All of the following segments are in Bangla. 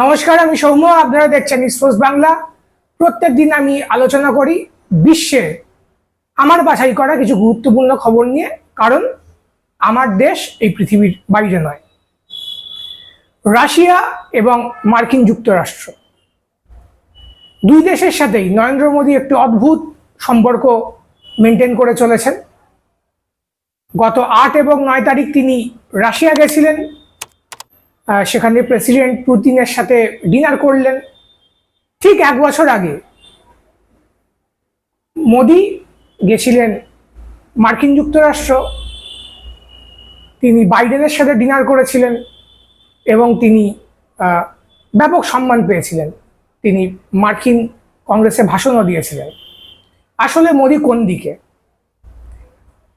নমস্কার, আমি সৌম্য, আপনারা দেখছেন স্পোর্টস বাংলা প্রত্যেক দিন আমি আলোচনা করি বিশ্বে আমার বাছাই করা কিছু গুরুত্বপূর্ণ খবর নিয়ে, কারণ আমার দেশ এই পৃথিবীর বাইরে নয়। রাশিয়া এবং মার্কিন যুক্তরাষ্ট্র। দুই দেশের সাথেই নরেন্দ্র মোদী একটি অদ্ভুত সম্পর্ক মেনটেন করে চলেছেন। গত আট এবং নয় তারিখ তিনি রাশিয়া গেছিলেন। সেখানে প্রেসিডেন্ট পুতিনের সাথে ডিনার করলেন। ঠিক এক বছর আগে মোদি গেছিলেন মার্কিন যুক্তরাষ্ট্র। তিনি বাইডেনের সাথে ডিনার করেছিলেন এবং তিনি ব্যাপক সম্মান পেয়েছিলেন। তিনি মার্কিন কংগ্রেসে ভাষণও দিয়েছিলেন। আসলে মোদি কোন দিকে?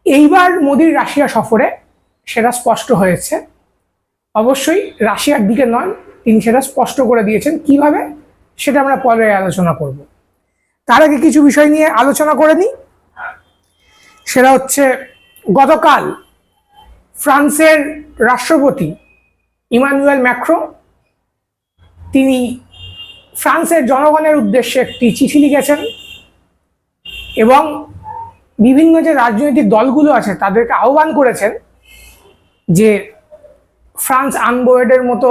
এইবার মোদির রাশিয়া সফরে সেটা স্পষ্ট হয়েছে। অবশ্যই রাশিয়ার দিকে নয়, তিনি সেটা স্পষ্ট করে দিয়েছেন কীভাবে, সেটা আমরা পরে আলোচনা করব। তার আগে কিছু বিষয় নিয়ে আলোচনা করে নিই। সেটা হচ্ছে, গতকাল ফ্রান্সের রাষ্ট্রপতি ইমানুয়েল ম্যাক্রো, তিনি ফ্রান্সের জনগণের উদ্দেশ্যে একটি চিঠি লিখেছেন এবং বিভিন্ন যে রাজনৈতিক দলগুলো আছে, তাদেরকে আহ্বান করেছেন যে ফ্রান্স আনবোয়েডের মতো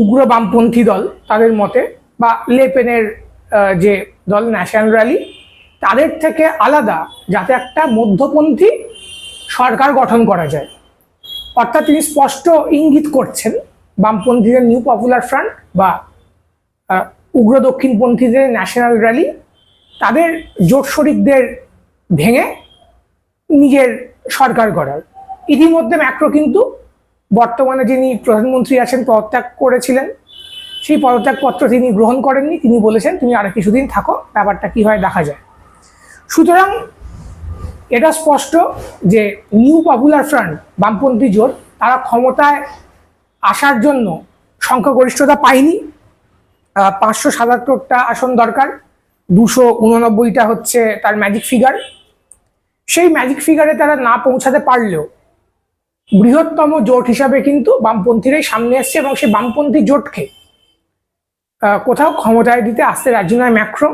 উগ্র বামপন্থী দল তাদের মতে, বা লেপেনের যে দল ন্যাশনাল র্যালি, তাদের থেকে আলাদা যাতে একটা মধ্যপন্থী সরকার গঠন করা যায়। অর্থাৎ তিনি স্পষ্ট ইঙ্গিত করছেন বামপন্থীদের নিউ পপুলার ফ্রন্ট বা উগ্র দক্ষিণপন্থীদের ন্যাশনাল র্যালি, তাদের জোট শরিকদের ভেঙে নিজের সরকার করার ইতিমধ্যে ম্যাক্রো কিন্তু বর্তমানে যিনি প্রধানমন্ত্রী আছেন, পদত্যাগ করেছিলেন, সেই পদত্যাগপত্র তিনি গ্রহণ করেননি। তিনি বলেছেন, তুমি আর কিছুদিন থাকো, ব্যাপারটা কি হয় দেখা যায়। সুতরাং এটা স্পষ্ট যে নিউ পপুলার ফ্রন্ট, বামপন্থী জোট, তারা ক্ষমতায় আসার জন্য সংখ্যাগরিষ্ঠতা পায়নি। পাঁচশো সাতাত্তরটা আসন দরকার, দুশো উননব্বইটা হচ্ছে তার ম্যাজিক ফিগার সেই ম্যাজিক ফিগারে তারা না পৌঁছাতে পারলেও বৃহত্তম জোট হিসাবে কিন্তু বামপন্থীরাই সামনে আসছে এবং সেই বামপন্থী জোটকে কোথাও ক্ষমতায় দিতে আসতে রাজি নয় ম্যাক্রো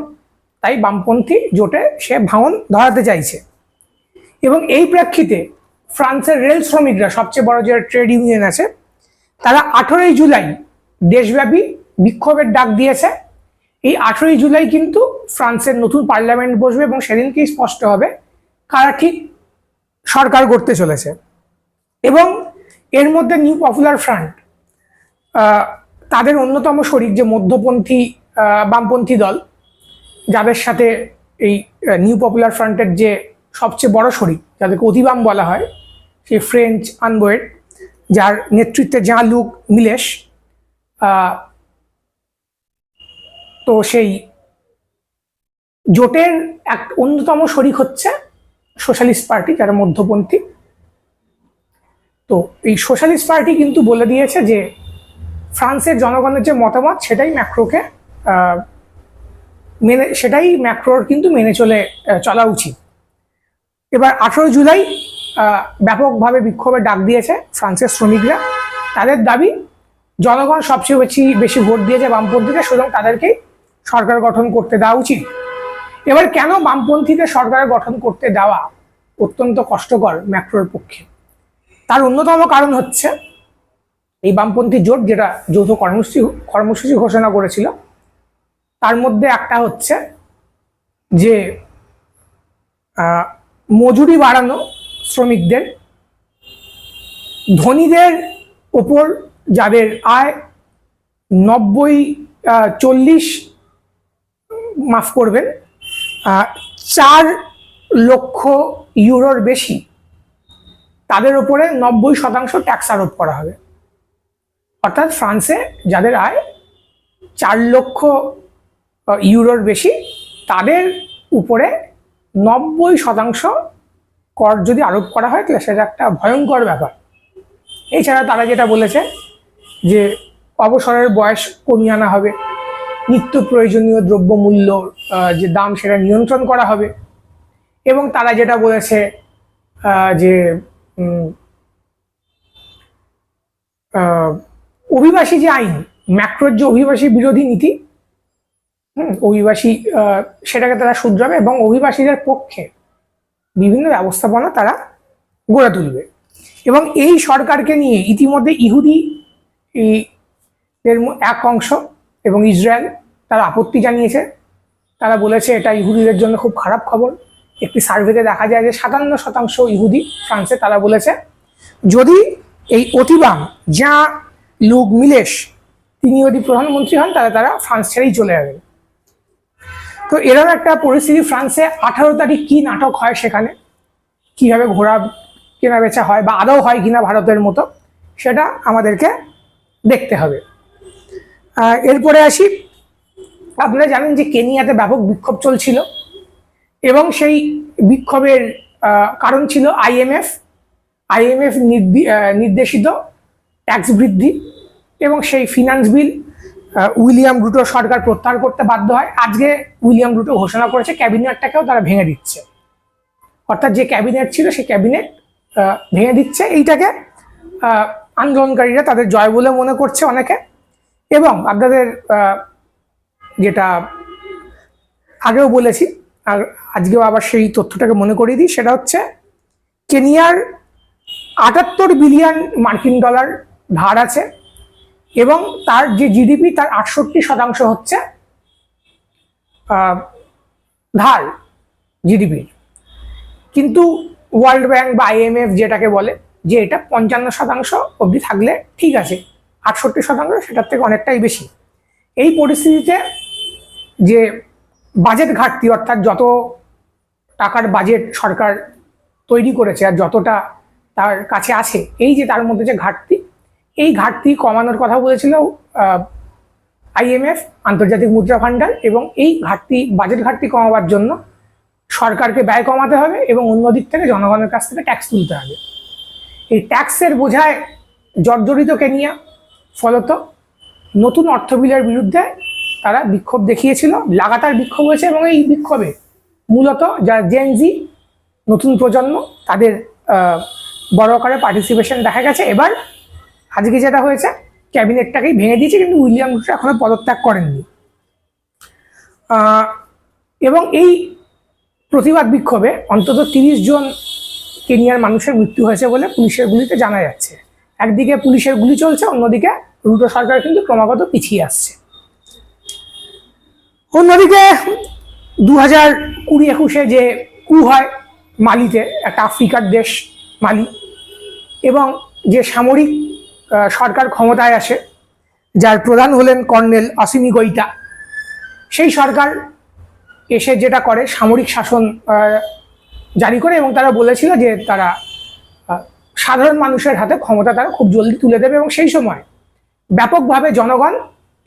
তাই বামপন্থী জোটে সে ভাঙন ধরাতে চাইছে। এবং এই প্রেক্ষিতে ফ্রান্সের রেল শ্রমিকরা, সবচেয়ে বড় যে ট্রেড ইউনিয়ন আছে, তারা আঠেরোই জুলাই দেশব্যাপী বিক্ষোভের ডাক দিয়েছে। এই আঠেরোই জুলাই কিন্তু ফ্রান্সের নতুন পার্লামেন্ট বসবে এবং সেদিনকেই স্পষ্ট হবে কারা ঠিক সরকার করতে চলেছে। এবং এর মধ্যে নিউ পপুলার ফ্রন্ট তাদের অন্যতম শরিক যে মধ্যপন্থী বামপন্থী দল, যাদের সাথে এই নিউ পপুলার ফ্রন্টের যে সবচেয়ে বড় শরিক, যাদেরকে অতিবাম বলা হয়, সেই ফ্রেঞ্চ আনবোয়েড যার নেতৃত্বে যা লুক মিলেশ তো সেই জোটের এক অন্যতম শরিক হচ্ছে সোশ্যালিস্ট পার্টি যারা মধ্যপন্থী। তো এই সোশ্যালিস্ট পার্টি কিন্তু বলে দিয়েছে যে ফ্রান্সের জনগণের যে মতামত সেটাই ম্যাক্রোকে মেনে, সেটাই ম্যাক্রোর কিন্তু মেনে চলে চলা উচিত। এবার আঠেরো জুলাই ব্যাপকভাবে বিক্ষোভের ডাক দিয়েছে ফ্রান্সের শ্রমিকরা। তাদের দাবি, জনগণ সবচেয়ে বেশি বেশি ভোট দিয়েছে বামপন্থীকে সুতরাং তাদেরকেই সরকার গঠন করতে দেওয়া উচিত। এবার কেন বামপন্থীদের সরকার গঠন করতে দেওয়া অত্যন্ত কষ্টকর ম্যাক্রোর পক্ষে? তার অন্যতম কারণ হচ্ছে এই বামপন্থী জোট যেটা যৌথ কর্মসূচি কর্মসূচি ঘোষণা করেছিল, তার মধ্যে একটা হচ্ছে যে মজুরি বাড়ানো শ্রমিকদের, ধনীদের ওপর যাদের আয় নব্বই চল্লিশ মাফ করবেন চার লক্ষ ইউরোর বেশি তাদের উপরে নব্বই শতাংশ ট্যাক্স আরোপ করা হবে। অর্থাৎ ফ্রান্সে যাদের আয় চার লক্ষ ইউরোর বেশি, তাদের উপরে নব্বই শতাংশ কর যদি আরোপ করা হয়, তাহলে সেটা একটা ভয়ঙ্কর ব্যাপার। এছাড়া তারা যেটা বলেছে যে অবসরের বয়স কমিয়ে আনা হবে, নিত্য প্রয়োজনীয় দ্রব্যমূল্য যে দাম সেটা নিয়ন্ত্রণ করা হবে। এবং তারা যেটা বলেছে যে অভিবাসী যে আইন ম্যাক্রোর যে অভিবাসী বিরোধী নীতি, হুম, অভিবাসী সেটাকে তারা শুধরাবে এবং অভিবাসীদের পক্ষে বিভিন্ন ব্যবস্থাপনা তারা গড়ে তুলবে। এবং এই সরকারকে নিয়ে ইতিমধ্যে ইহুদি এর এক অংশ এবং ইসরায়েল তারা আপত্তি জানিয়েছে। তারা বলেছে এটা ইহুদিদের জন্য খুব খারাপ খবর। একটি সার্ভেতে দেখা যায় যে সাতান্ন শতাংশ ইহুদি ফ্রান্সে তারা বলেছে, যদি এই অতিবাম যা লুক মিলেশ, তিনি যদি প্রধানমন্ত্রী হন, তাহলে তারা ফ্রান্স ছেড়েই চলে যাবেন। তো এরকম একটা পরিস্থিতি ফ্রান্সে আঠারো তারিখ কি নাটক হয় সেখানে? কীভাবে ঘোরা কেনা বেচা হয় বা আদৌ হয় কিনা ভারতের মতো? সেটা আমাদেরকে দেখতে হবে। এরপরে আসি। আপনারা জানেন যে কেনিয়াতে ব্যাপক বিক্ষোভ চলছিল। এবং সেই বিক্ষোভের কারণ ছিল আইএমএফ আইএমএফ নির্দেশিত ট্যাক্স বৃদ্ধি এবং সেই ফিনান্স বিল উইলিয়াম রুটো সরকার প্রত্যাহার করতে বাধ্য হয়। আজকে উইলিয়াম রুটো ঘোষণা করেছে ক্যাবিনেটটাকেও তারা ভেঙে দিচ্ছে। অর্থাৎ যে ক্যাবিনেট ছিল সেই ক্যাবিনেট ভেঙে দিচ্ছে। এইটাকে আন্দোলনকারীরা তাদের জয় বলে মনে করছে অনেকে। এবং আপনাদের যেটা আগেও বলেছি আর আজকেও আবার সেই তথ্যটাকে মনে করিয়ে দিই, সেটা হচ্ছে কেনিয়ার আটাত্তর বিলিয়ন মার্কিন ডলার ধার আছে এবং তার যে জিডিপি তার আটষট্টি শতাংশ হচ্ছে ধার জিডিপির কিন্তু ওয়ার্ল্ড ব্যাংক বা আইএমএফ যেটাকে বলে যে এটা পঞ্চান্ন শতাংশ অবধি থাকলে ঠিক আছে, আটষট্টি শতাংশ সেটার থেকে অনেকটাই বেশি। এই পরিস্থিতিতে যে বাজেট ঘাটতি, অর্থাৎ যত টাকার বাজেট সরকার তৈরি করেছে আর যতটা তার কাছে আছে, এই যে তার মধ্যে যে ঘাটতি, এই ঘাটতি কমানোর কথা বলেছিল আইএমএফ আন্তর্জাতিক মুদ্রা ভান্ডার, এবং এই ঘাটতি, বাজেট ঘাটতি কমাবার জন্য সরকারকে ব্যয় কমাতে হবে এবং অন্যদিক থেকে জনগণের কাছ থেকে ট্যাক্স তুলতে হবে। এই ট্যাক্সের বোঝায় জর্জরিত কেনিয়া ফলত নতুন অর্থবিলের বিরুদ্ধে তারা বিক্ষোভ দেখিয়েছিল, লাগাতার বিক্ষোভ হয়েছে এবং এই বিক্ষোভে মূলত যারা জেনজি নতুন প্রজন্ম, তাদের বড় আকারে পার্টিসিপেশন দেখা গেছে। এবার আজকে যেটা হয়েছে, ক্যাবিনেটটাকেই ভেঙে দিয়েছে, কিন্তু উইলিয়াম রুটো এখনও পদত্যাগ করেননি। এবং এই প্রতিবাদ বিক্ষোভে অন্তত তিরিশ জন কেনিয়ার মানুষের মৃত্যু হয়েছে বলে পুলিশের গুলিতে জানা যাচ্ছে। একদিকে পুলিশের গুলি চলছে, অন্যদিকে রুটো সরকার কিন্তু ক্রমাগত পিছিয়ে আসছে। অন্যদিকে দু হাজার কুড়ি একুশে যে কু হয় মালিতে, একটা আফ্রিকার দেশ মালি, এবং যে সামরিক সরকার ক্ষমতায় আসে, যার প্রধান হলেন কর্নেল অসিমি গৈতা সেই সরকার এসে যেটা করে, সামরিক শাসন জারি করে এবং তারা বলেছিল যে তারা সাধারণ মানুষের হাতে ক্ষমতা তারা খুব জলদি তুলে দেবে এবং সেই সময় ব্যাপকভাবে জনগণ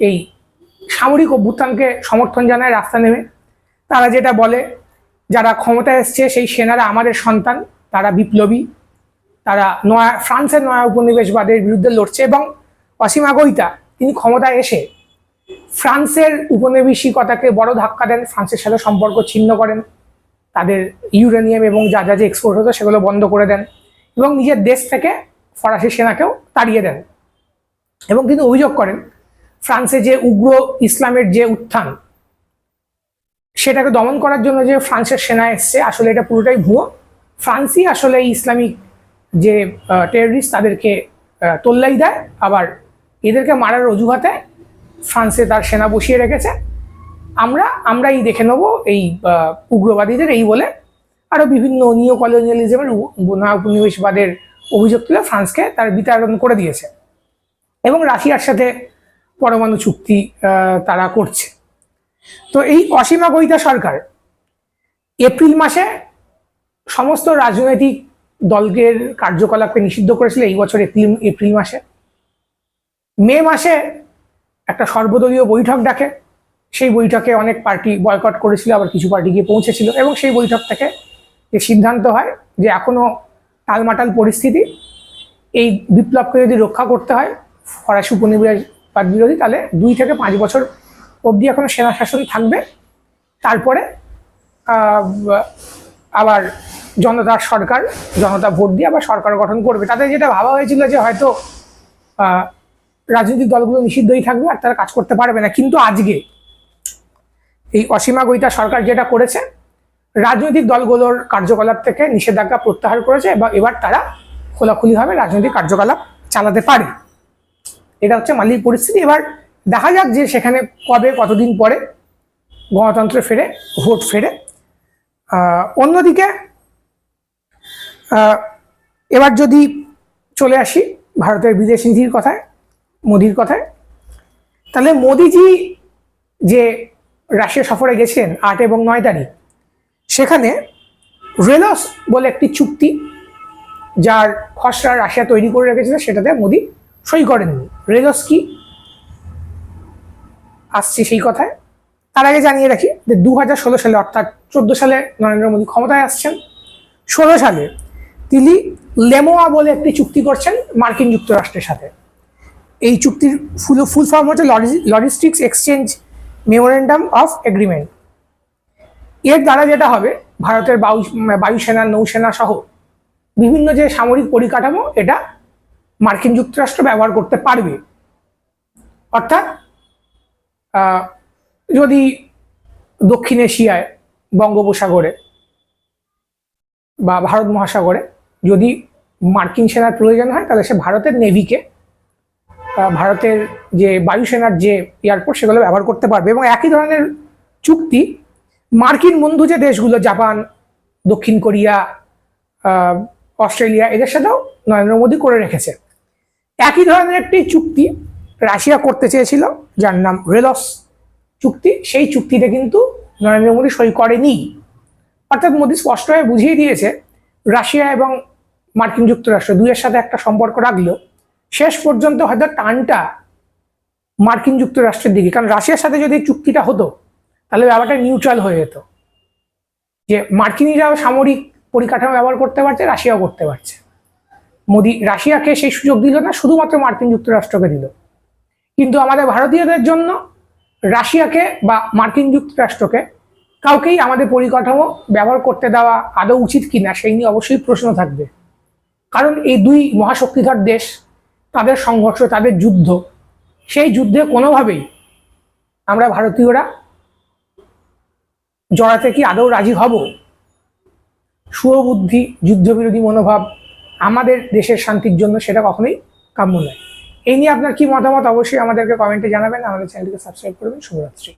এই সামরিক অভ্যুত্থানকে সমর্থন জানায় রাস্তা নেমে। তারা যেটা বলে, যারা ক্ষমতায় এসছে সেই সেনারা আমাদের সন্তান, তারা বিপ্লবী। তারা নয়া, ফ্রান্সের নয়া উপনিবেশবাদের বিরুদ্ধে লড়ছে এবং অসীমা গৈতা তিনি ক্ষমতায় এসে ফ্রান্সের উপনিবেশিকতাকে বড় ধাক্কা দেন, ফ্রান্সের সাথে সম্পর্ক ছিন্ন করেন। তাদের ইউরেনিয়াম এবং যা যা যে এক্সপোর্ট হতো সেগুলো বন্ধ করে দেন এবং নিজের দেশ থেকে ফরাসি সেনাকেও তাড়িয়ে দেন। এবং তিনি অভিযোগ করেন ফ্রান্সে যে উগ্র ইসলামের যে উত্থান, সেটাকে দমন করার জন্য যে ফ্রান্সের সেনা এসছে, আসলে এটা পুরোটাই ভুয়ো। ফ্রান্সই আসলে ইসলামিক যে টেররিস্ট তাদেরকে তোল্লাই দেয়, আবার এদেরকে মারার অজুহাতে ফ্রান্সে তার সেনা বসিয়ে রেখেছে। আমরা, আমরাই দেখে নেব এই উগ্রবাদীদের এই বলে। আরও বিভিন্ন নিও কলোনিয়ালিজমের না উপনিবেশবাদের অভিযোগ তুলে ফ্রান্সকে তার বিতাড়ন করে দিয়েছে। এবং রাশিয়ার সাথে পরমাণু চুক্তি তারা করছে। তো এই অসীমা গৈতা সরকার এপ্রিল মাসে সমস্ত রাজনৈতিক দলকের কার্যকলাপকে নিষিদ্ধ করেছিল এই বছর এপ্রিল এপ্রিল মাসে। মে মাসে একটা সর্বদলীয় বৈঠক ডাকে। সেই বৈঠকে অনেক পার্টি বয়কট করেছিল, আবার কিছু পার্টি গিয়ে পৌঁছেছিল এবং সেই বৈঠক থেকে যে সিদ্ধান্ত হয় যে এখনও টালমাটাল পরিস্থিতি, এই বিপ্লবকে যদি রক্ষা করতে হয়, ফরাসি উপনিবেশবাদ বিরোধী তাহলে দুই থেকে পাঁচ বছর অবধি এখনও সেনা শাসন থাকবে। তারপরে আবার জনতার সরকার, জনতা ভোট দিয়ে আবার সরকার গঠন করবে। তাদের যেটা ভাবা হয়েছিল যে হয়তো রাজনৈতিক দলগুলো নিষিদ্ধই থাকবে আর তারা কাজ করতে পারবে না। কিন্তু আজকে এই অসীমা গৈতা সরকার যেটা করেছে, রাজনৈতিক দলগুলোর কার্যকলাপ থেকে নিষেধাজ্ঞা প্রত্যাহার করেছে এবং এবার তারা খোলাখুলিভাবে রাজনৈতিক কার্যকলাপ চালাতে পারে। এটা হচ্ছে মালির পরিস্থিতি। এবার দেখা যাক যে সেখানে কবে, কতদিন পরে গণতন্ত্র ফেরে, ভোট ফেরে। অন্যদিকে এবার যদি চলে আসি ভারতের বিদেশ নীতির কথায়, মোদির কথায়, তাহলে মোদিজি যে রাশিয়া সফরে গেছেন আট এবং নয় তারিখ, সেখানে রেলস বলে একটি চুক্তি, যার খসড়া রাশিয়া তৈরি করে রেখেছিল, সেটাতে মোদি সই করেননি রেলস কি? আসছি সেই কথায়। তার আগে জানিয়ে রাখি যে দু হাজার ষোলো সালে অর্থাৎ চোদ্দ সালে নরেন্দ্র মোদী ক্ষমতায় আসছেন। ষোলো সালে তিনি লেমোয়া বলে একটি চুক্তি করছেন মার্কিন যুক্তরাষ্ট্রের সাথে। এই চুক্তির ফুল ফুল ফর্ম হচ্ছে logistics exchange memorandum of agreement. এর দ্বারা যেটা হবে, ভারতের বায়ু বায়ুসেনা, নৌসেনা সহ বিভিন্ন যে সামরিক পরিকাঠামো, এটা মার্কিন যুক্তরাষ্ট্র ব্যবহার করতে পারবে। অর্থাৎ যদি দক্ষিণ এশিয়ায় বঙ্গোপসাগরে বা ভারত মহাসাগরে যদি মার্কিন সেনার প্রয়োজন হয়, তাহলে সে ভারতের নেভিকে ভারতের যে বায়ুসেনার যে এয়ারপোর্ট, সেগুলো ব্যবহার করতে পারবে। এবং একই ধরনের চুক্তি মার্কিন বন্ধু যে দেশগুলো, জাপান, দক্ষিণ কোরিয়া অস্ট্রেলিয়া, এদের সাথেও নরেন্দ্র মোদী করে রেখেছে। একই ধরনের একটি চুক্তি রাশিয়া করতে চেয়েছিল, যার নাম রেলস চুক্তি। সেই চুক্তিতে কিন্তু নরেন্দ্র মোদী সই করেনি। অর্থাৎ মোদী স্পষ্টভাবে বুঝিয়ে দিয়েছে, রাশিয়া এবং মার্কিন যুক্তরাষ্ট্র দুইয়ের সাথে একটা সম্পর্ক রাখলেও শেষ পর্যন্ত হয়তো টানটা মার্কিন যুক্তরাষ্ট্রের দিকে। কারণ রাশিয়ার সাথে যদি চুক্তিটা হতো, তাহলে ব্যাপারটা নিউট্রাল হয়ে যেত। যে মার্কিনিরাও সামরিক পরিকাঠামো ব্যবহার করতে পারছে, রাশিয়াও করতে পারছে। মোদি রাশিয়াকে সেই সুযোগ দিল না, শুধুমাত্র মার্কিন যুক্তরাষ্ট্রকে দিল। কিন্তু আমাদের ভারতীয়দের জন্য রাশিয়াকে বা মার্কিন যুক্তরাষ্ট্রকে কাউকেই আমাদের পরিকাঠামো ব্যবহার করতে দেওয়া আদৌ উচিত কিনা সেই নিয়ে অবশ্যই প্রশ্ন থাকবে। কারণ এই দুই মহাশক্তিধর দেশ, তাদের সংঘর্ষ, তাদের যুদ্ধ, সেই যুদ্ধে কোনোভাবেই আমরা ভারতীয়রা জড়াতে কি আদৌ রাজি হব? সুবুদ্ধি, যুদ্ধবিরোধী মনোভাব আমাদের দেশের শান্তির জন্য সেটা কখনোই কাম্য নয়। এই নিয়ে আপনার কি মতামত অবশ্যই আমাদেরকে কমেন্টে জানাবেন। আমাদের চ্যানেলটিকে সাবস্ক্রাইব করবেন। শুভরাত্রি।